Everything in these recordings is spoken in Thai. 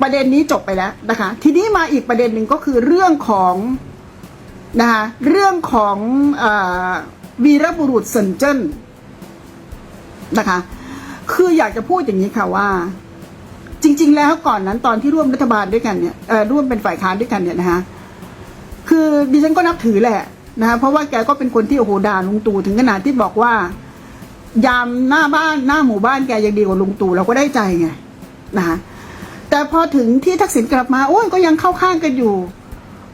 ประเด็นนี้จบไปแล้วนะคะ ทีนี้มาอีกประเด็นหนึ่งก็คือเรื่องของนะคะเรื่องของอวีรบุรุษเซนเจิ้นนะคะ คืออยากจะพูดอย่างนี้ค่ะว่า จริง ๆ แล้วก่อนนั้นตอนที่ร่วมรัฐบาลด้วยกันเนี่ยร่วมเป็นฝ่ายค้านด้วยกันเนี่ยนะคะคือดิฉันก็นับถือแหละนะคะเพราะว่าแกก็เป็นคนที่โอ้โหด่าลุงตู่ถึงขนาดที่บอกว่า ยามหน้าบ้านหน้าหมู่บ้านแกยังดีกว่าลุงตู่เราก็ได้ใจไงนะคะ แต่พอถึงที่ทักษิณกลับมาโอ้ยก็ยังเข้าข้างกันอยู่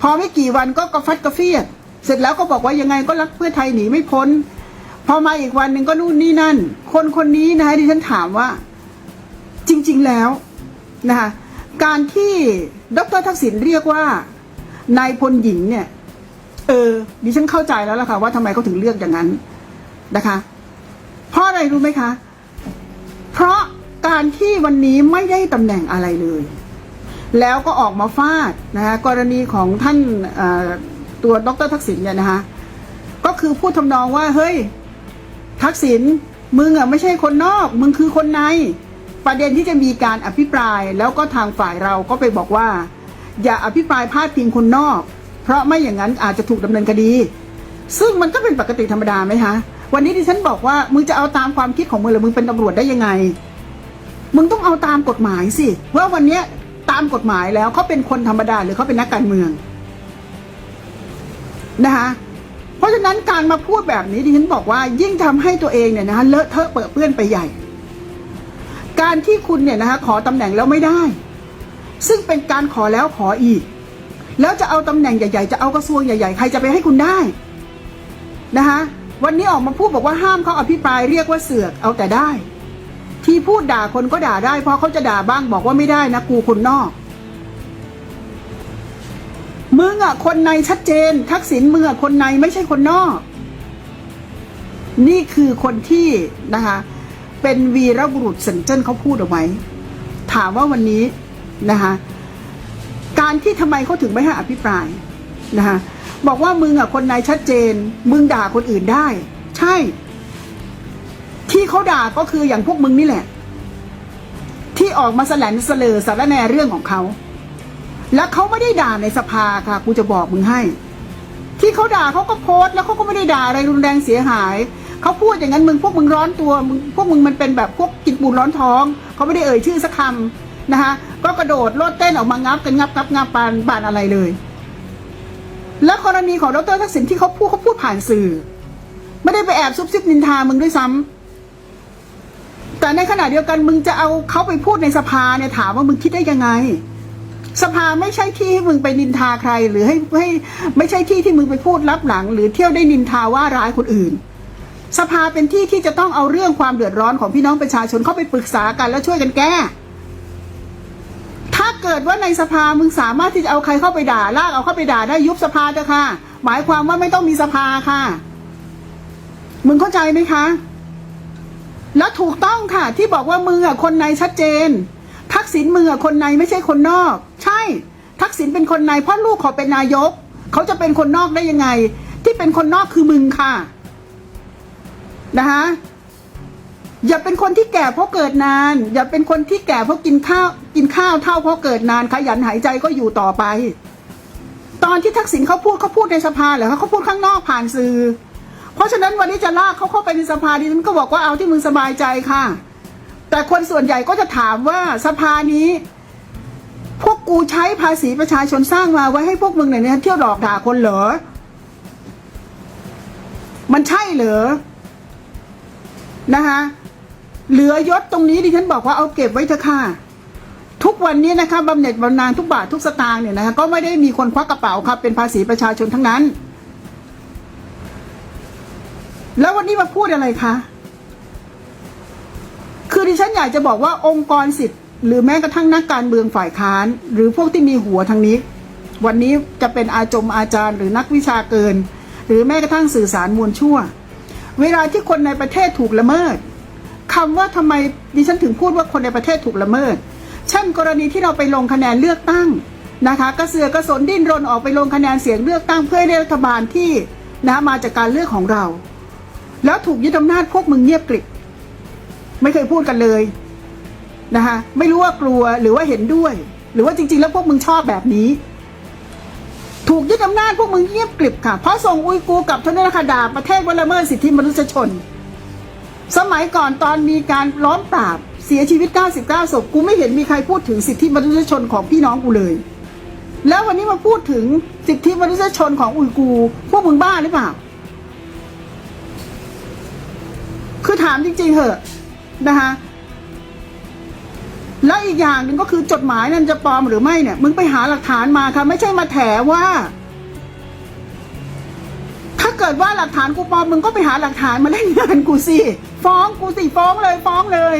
พอไม่กี่วันก็กระฟัดกระเฟียด เสร็จแล้วก็บอกว่ายังไงก็รักเพื่อไทยหนีไม่พ้น พอมาอีกวันหนึ่งก็นู่นนี่นั่น คนคนนี้นะคะดิฉันถามว่า จริง ๆแล้วนะคะการที่ดรทักษิณเรียกว่านายพลหญิงเนี่ย เออดิฉันเข้าใจแล้วล่ะค่ะว่าทำไมเขาถึงเลือกอย่างนั้นนะคะ เพราะอะไรรู้ไหมคะ เพราะ การที่วันนี้ไม่ได้ตำแหน่งอะไรเลย แล้วก็ออกมาฟาดนะคะกรณีของท่านตัวดรทักษิณเนี่ยนะคะก็คือพูดทำนองว่าเฮ้ย ทักษิณมึงอะไม่ใช่คนนอก มึงคือคนใน ประเด็นที่จะมีการอภิปรายแล้วก็ทางฝ่ายเราก็ไปบอกว่า อย่าอภิปรายพาดพิงคนนอก เพราะไม่อย่างนั้นอาจจะถูกดำเนินคดี ซึ่งมันก็เป็นปกติธรรมดาไหมคะวันนี้ดิฉันบอกว่ามึงจะเอาตามความคิดของมึงหรือมึงเป็นตำรวจได้ยังไง มึงต้องเอาตามกฎหมายสิว่าวันเนี้ยตามกฎหมายแล้วเขาเป็นคนธรรมดาหรือเขาเป็นนักการเมืองนะคะเพราะฉะนั้นการมาพูดแบบนี้ดิฉันบอกว่ายิ่งทำให้ตัวเองเนี่ยนะคะเลอะเทอะเปื้อนเปื้อนไปใหญ่ การที่คุณเนี่ยนะคะขอตำแหน่งแล้วไม่ได้ ซึ่งเป็นการขอแล้วขออีก แล้วจะเอาตำแหน่งใหญ่ๆ จะเอากระทรวงใหญ่ๆ ใครจะไปให้คุณได้นะคะวันนี้ออกมาพูดบอกว่าห้ามเขาอภิปรายเรียกว่าเสือกเอาแต่ได้ ที่พูดด่าคนก็ด่าได้ เพราะเขาจะด่าบ้างบอกว่าไม่ได้นะกูคนนอก มึงอะ คนในชัดเจน ทักษิณมึงอะคนในไม่ใช่คนนอก นี่คือคนที่นะคะ เป็นวีรบุรุษสันเจิ้นเขาพูดเอาไว้ ถามว่าวันนี้นะคะการที่ทำไมเขาถึงไม่ให้อภิปรายนะคะบอกว่ามึงอะคนในชัดเจน มึงด่าคนอื่นได้ ใช่ ที่เขาด่าก็คืออย่างพวกมึงนี่แหละ ที่ออกมาแสลนเสลอสารแนเรื่องของเขา แล้วเขาไม่ได้ด่าในสภาค่ะกูจะบอกมึงให้ ที่เขาด่าเขาก็โพสต์แล้วเขาก็ไม่ได้ด่าอะไรรุนแรงเสียหายเขาพูดอย่างนั้นมึงพวกมึงร้อนตัวมึงพวกมึงมันเป็นแบบพวกกินปูนร้อนท้องเขาไม่ได้เอ่ยชื่อสักคำนะคะก็กระโดดโลดเต้นออกมางับกันงับงับงับปานปานอะไรเลย แล้วกรณีของดรทักษิณที่เขาพูดเขาพูดผ่านสื่อ ไม่ได้ไปแอบซุบซิบนินทามึงด้วยซ้ำ แต่ในขณะเดียวกันมึงจะเอาเขาไปพูดในสภาเนี่ยถามว่ามึงคิดได้ยังไง สภาไม่ใช่ที่ให้มึงไปนินทาใคร หรือให้ให้ไม่ใช่ที่ที่มึงไปพูดลับหลัง หรือเที่ยวได้นินทาว่าร้ายคนอื่น สภาเป็นที่ที่จะต้องเอาเรื่องความเดือดร้อนของพี่น้องประชาชนเข้าไปปรึกษากันแล้วช่วยกันแก้ถ้าเกิดว่าในสภามึงสามารถที่จะเอาใครเข้าไปด่าลากเอาเข้าไปด่าได้ยุบสภาเถอะค่ะ หมายความว่าไม่ต้องมีสภาค่ะ มึงเข้าใจไหมคะ แล้วถูกต้องค่ะ ที่บอกว่ามืออะคนในชัดเจน ทักษิณมืออะคนในไม่ใช่คนนอก ใช่ ทักษิณเป็นคนในเพราะลูกเขาเป็นนายก เขาจะเป็นคนนอกได้ยังไง ที่เป็นคนนอกคือมึงค่ะนะคะอย่าเป็นคนที่แก่เพราะเกิดนาน อย่าเป็นคนที่แก่เพราะกินข้าวกินข้าวเท่าเพราะเกิดนานขยันหายใจก็อยู่ต่อไป ตอนที่ทักษิณเขาพูดเขาพูดในสภาหรือเขาพูดข้างนอกผ่านสื่อ เพราะฉะนั้นวันนี้จะลากเขาเข้าไปในสภาดิฉันก็บอกว่าเอาที่มึงสบายใจค่ะ แต่คนส่วนใหญ่ก็จะถามว่าสภานี้ พวกกูใช้ภาษีประชาชนสร้างมาไว้ให้พวกมึงเนี่ยเที่ยวหลอกด่าคนเหรอ มันใช่เหรอ นะคะเหลือยศตรงนี้ดิฉันบอกว่าเอาเก็บไว้เถอะค่ะทุกวันนี้นะคะบำเหน็จบำนาญทุกบาททุกสตางค์เนี่ยนะคะก็ไม่ได้มีคนควักกระเป๋าครับเป็นภาษีประชาชนทั้งนั้น แล้ววันนี้มาพูดอะไรคะ คือดิฉันอยากจะบอกว่าองค์กรสิทธิ์หรือแม้กระทั่งนักการเมืองฝ่ายค้าน หรือพวกที่มีหัวทางนี้ วันนี้จะเป็นอาจมอาจารย์ หรือนักวิชาเกิน หรือแม้กระทั่งสื่อสารมวลชั่ว เวลาที่คนในประเทศถูกละเมิดคำว่าทำไมดิฉันถึงพูดว่าคนในประเทศถูกละเมิด เช่น กรณีที่เราไปลงคะแนนเลือกตั้งนะคะกระเสือกระสนดิ้นรนออกไปลงคะแนนเสียงเลือกตั้งเพื่อให้ได้รัฐบาลที่นะมาจากการเลือกของเรา แล้วถูกยึดอำนาจพวกมึงเงียบกริบไม่เคยพูดกันเลยนะคะไม่รู้ว่ากลัวหรือว่าเห็นด้วย หรือว่าจริง ๆ แล้วพวกมึงชอบแบบนี้ ถูกยึดอำนาจพวกมึงเงียบกริบค่ะ เพราะส่งอุยกูร์กับทนราคาดาประเทศวัละเมิดสิทธิมนุษยชน สมัยก่อนตอนมีการล้อมปราบเสียชีวิต 99ศพกูไม่เห็นมีใครพูดถึงสิทธิมนุษยชนของพี่น้องกูเลย แล้ววันนี้มาพูดถึงสิทธิมนุษยชนของอุยกูร์พวกมึงบ้าหรือเปล่า ถามจริงๆเหอะนะคะแล้วอีกอย่างหนึ่งก็คือจดหมายนั้นจะปลอมหรือไม่เนี่ย มึงไปหาหลักฐานมาค่ะ ไม่ใช่มาแถว่า ถ้าเกิดว่าหลักฐานกูปลอมมึงก็ไปหาหลักฐานมาเล่นงานกูสิฟ้องกูสิฟ้องเลย ฟ้องเลย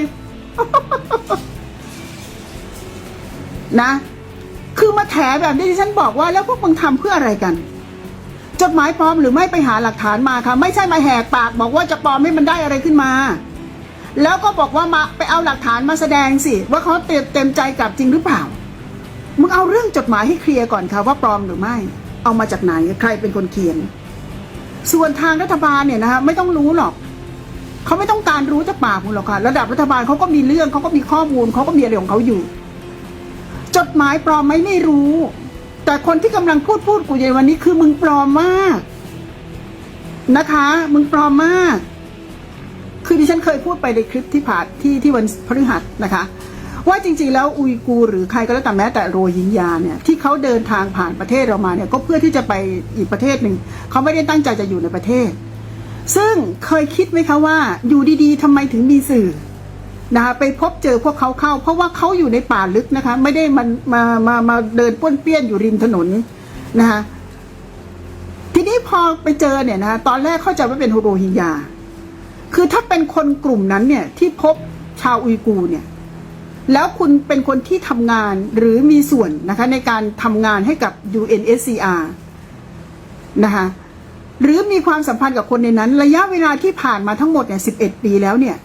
นะ คือมาแถแบบนี้ที่ฉันบอกว่าแล้วพวกมึงทำเพื่ออะไรกัน จดหมายปลอมหรือไม่ไปหาหลักฐานมาค่ะ ไม่ใช่มาแหกปากบอกว่าจะปลอมให้มันได้อะไรขึ้นมา แล้วก็บอกว่ามาไปเอาหลักฐานมาแสดงสิ ว่าเขาเต็มเต็มใจกลับจริงหรือเปล่ามึงเอาเรื่องจดหมายให้เคลียร์ก่อนค่ะว่าปลอมหรือไม่ เอามาจากไหนใครเป็นคนเขียน ส่วนทางรัฐบาลเนี่ยนะคะไม่ต้องรู้หรอกเขาไม่ต้องการรู้จากปากมึงหรอกค่ะ ระดับรัฐบาลเขาก็มีเรื่องเขาก็มีข้อมูลเขาก็มีอะไรของเขาอยู่ จดหมายปลอมไหมไม่รู้ แต่คนที่กำลังพูดพูดกูในวันนี้คือมึงปลอมมาก นะคะ มึงปลอมมาก คือดิฉันเคยพูดไปในคลิปที่ผ่านที่ที่วันพฤหัสนะคะ ว่าจริง ๆ แล้วอุยกูหรือใครก็แล้วแต่แม้แต่โรฮิงญาเนี่ยที่เขาเดินทางผ่านประเทศเรามาเนี่ย ก็เพื่อที่จะไปอีกประเทศหนึ่งเขาไม่ได้ตั้งใจจะอยู่ในประเทศ ซึ่งเคยคิดไหมคะว่า อยู่ดีๆทำไมถึงมีสื่อ นะคะไปพบเจอพวกเขาเข้า เพราะว่าเขาอยู่ในป่าลึกนะคะ ไม่ได้มันมามามาเดินป้วนเปี้ยนอยู่ริมถนนนะคะทีนี้พอไปเจอเนี่ยนะคะตอนแรกเข้าใจว่าเป็นโรฮิงญาคือถ้าเป็นคนกลุ่มนั้นเนี่ยที่พบชาวอุยกูเนี่ย แล้วคุณเป็นคนที่ทำงานหรือมีส่วนนะคะ ในการทำงานให้กับ UNSCR นะคะหรือมีความสัมพันธ์กับคนในนั้น ระยะเวลาที่ผ่านมาทั้งหมดเนี่ย11 ปีแล้วเนี่ย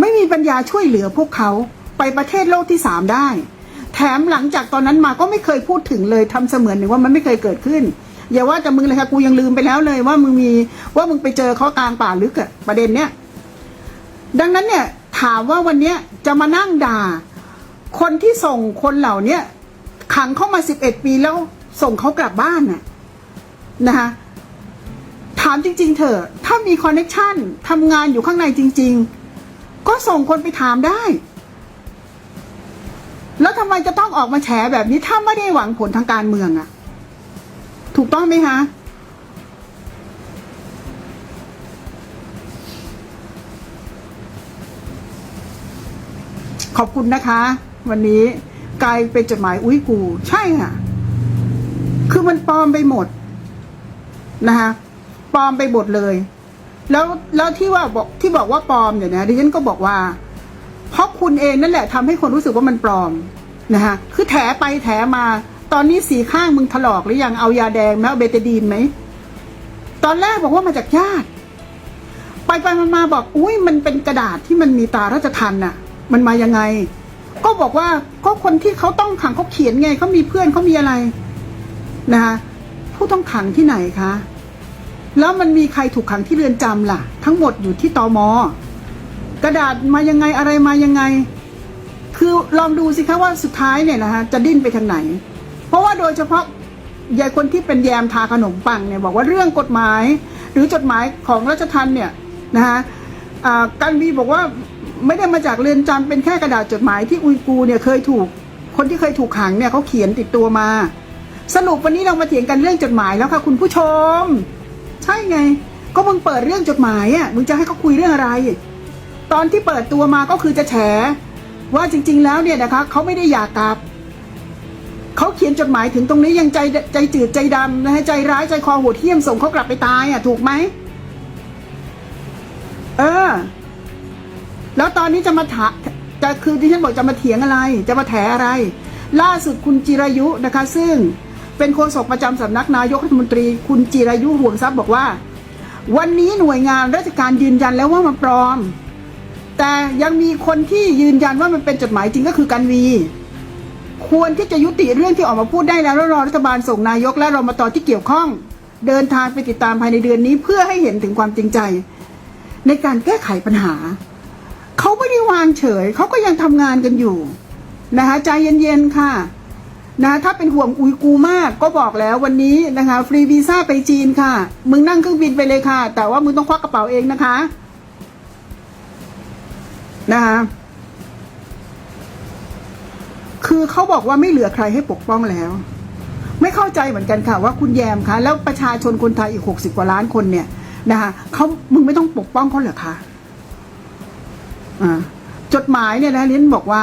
ไม่มีปัญญาช่วยเหลือพวกเขาไปประเทศโลกที่สามได้ แถมหลังจากตอนนั้นมาก็ไม่เคยพูดถึงเลยทำเสมือนหนึ่งว่ามันไม่เคยเกิดขึ้น อย่าว่าแต่มึงเลยค่ะกูยังลืมไปแล้วเลยว่ามึงมีว่ามึงไปเจอเขากลางป่าลึกอะประเด็นเนี้ยดังนั้นเนี่ยถามว่าวันเนี้ยจะมานั่งด่า คนที่ส่งคนเหล่าเนี้ยขังเข้ามาสิบเอ็ดปีแล้วส่งเขากลับบ้านน่ะนะคะถามจริง ๆ เถอะถ้ามีคอนเน็ชันทำงานอยู่ข้างในจริง ๆ ก็ส่งคนไปถามได้ แล้วทำไมจะต้องออกมาแฉแบบนี้ถ้าไม่ได้หวังผลทางการเมืองอะถูกต้องไหมคะขอบคุณนะคะ วันนี้กลายเป็นจดหมายอุ้ยกู ใช่ค่ะ คือมันปลอมไปหมดนะคะปลอมไปหมดเลย แล้วแล้วที่ว่าบอกที่บอกว่าปลอมเนี่ยนะดิฉันก็บอกว่า เพราะคุณเองนั่นแหละทำให้คนรู้สึกว่ามันปลอมนะคะคือแถไปแถมา ตอนนี้สีข้างมึงถลอกหรือยังเอายาแดงไหมเอาเบตาดีนไหมตอนแรกบอกว่ามาจากญาติ ไปไปมามาบอกอุ้ยมันเป็นกระดาษที่มันมีตาราชทันน่ะ มันมายังไง ก็บอกว่าก็คนที่เขาต้องขังเขาเขียนไงเขามีเพื่อนเขามีอะไรนะคะผู้ต้องขังที่ไหนคะ แล้วมันมีใครถูกขังที่เรือนจำล่ะ ทั้งหมดอยู่ที่ตอมอกระดาษมายังไงอะไรมายังไง คือลองดูสิคะว่าสุดท้ายเนี่ยนะคะจะดิ้นไปทางไหน เพราะว่าโดยเฉพาะยายคนที่เป็นแยมทาขนมปังเนี่ยบอกว่าเรื่องกฎหมาย หรือจดหมายของราชทันเนี่ยนะคะอ่ากันวีบอกว่าไม่ได้มาจากเรือนจำเป็นแค่กระดาษจดหมายที่อุยกูเนี่ยเคยถูก คนที่เคยถูกขังเนี่ยเขาเขียนติดตัวมา สรุปวันนี้เรามาเถียงกันเรื่องจดหมายแล้วค่ะคุณผู้ชม ใช่ไง ก็มึงเปิดเรื่องจดหมายอะมึงจะให้เขาคุยเรื่องอะไร ตอนที่เปิดตัวมาก็คือจะแฉ ว่าจริง ๆ แล้วเนี่ยนะคะเขาไม่ได้อยากกลับเขาเขียนจดหมายถึงตรงนี้ยังใจใจจืดใจดำนะฮะใจร้ายใจคอโหดเหี้ยมส่งเขากลับไปตายอะถูกไหมเออ แล้วตอนนี้จะมาถาจะคือที่ฉันบอกจะมาเถียงอะไร จะมาแถอะไร ล่าสุดคุณจิรายุนะคะ ซึ่ง เป็นโฆษกประจำสำนักนายกรัฐมนตรี คุณจิรายุห่วงทรัพย์บอกว่า วันนี้หน่วยงานราชการยืนยันแล้วว่ามันปลอม แต่ยังมีคนที่ยืนยันว่ามันเป็นจดหมายจริงก็คือกันวี ควรที่จะยุติเรื่องที่ออกมาพูดได้แล้วแล้วรอรัฐบาลส่งนายกและรมตที่เกี่ยวข้อง เดินทางไปติดตามภายในเดือนนี้เพื่อให้เห็นถึงความจริงใจ ในการแก้ไขปัญหาเขาไม่ได้วางเฉยเขาก็ยังทำงานกันอยู่นะคะใจเย็นๆค่ะ นะถ้าเป็นห่วงอุยกูมากก็บอกแล้ววันนี้นะคะ ฟรีวีซ่าไปจีนค่ะ มึงนั่งเครื่องบินไปเลยค่ะ แต่ว่ามึงต้องควักกระเป๋าเองนะคะ นะคะคือเขาบอกว่าไม่เหลือใครให้ปกป้องแล้ว ไม่เข้าใจเหมือนกันค่ะว่าคุณแยมคะแล้วประชาชนคนไทยอีกหกสิบกว่าล้านคนเนี่ยนะคะเขามึงไม่ต้องปกป้องเขาเหรอคะอ่าจดหมายเนี่ยนะเน้นบอกว่า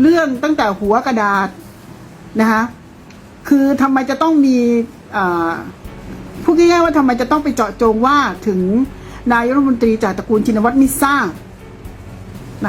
เรื่องตั้งแต่หัวกระดาษ นะคะคือทำไมจะต้องมีพูดง่ายๆว่าทำไมจะต้องไปเจาะจงว่าถึงนายรัฐมนตรีจากตระกูลชินวัตรมิสรทราบ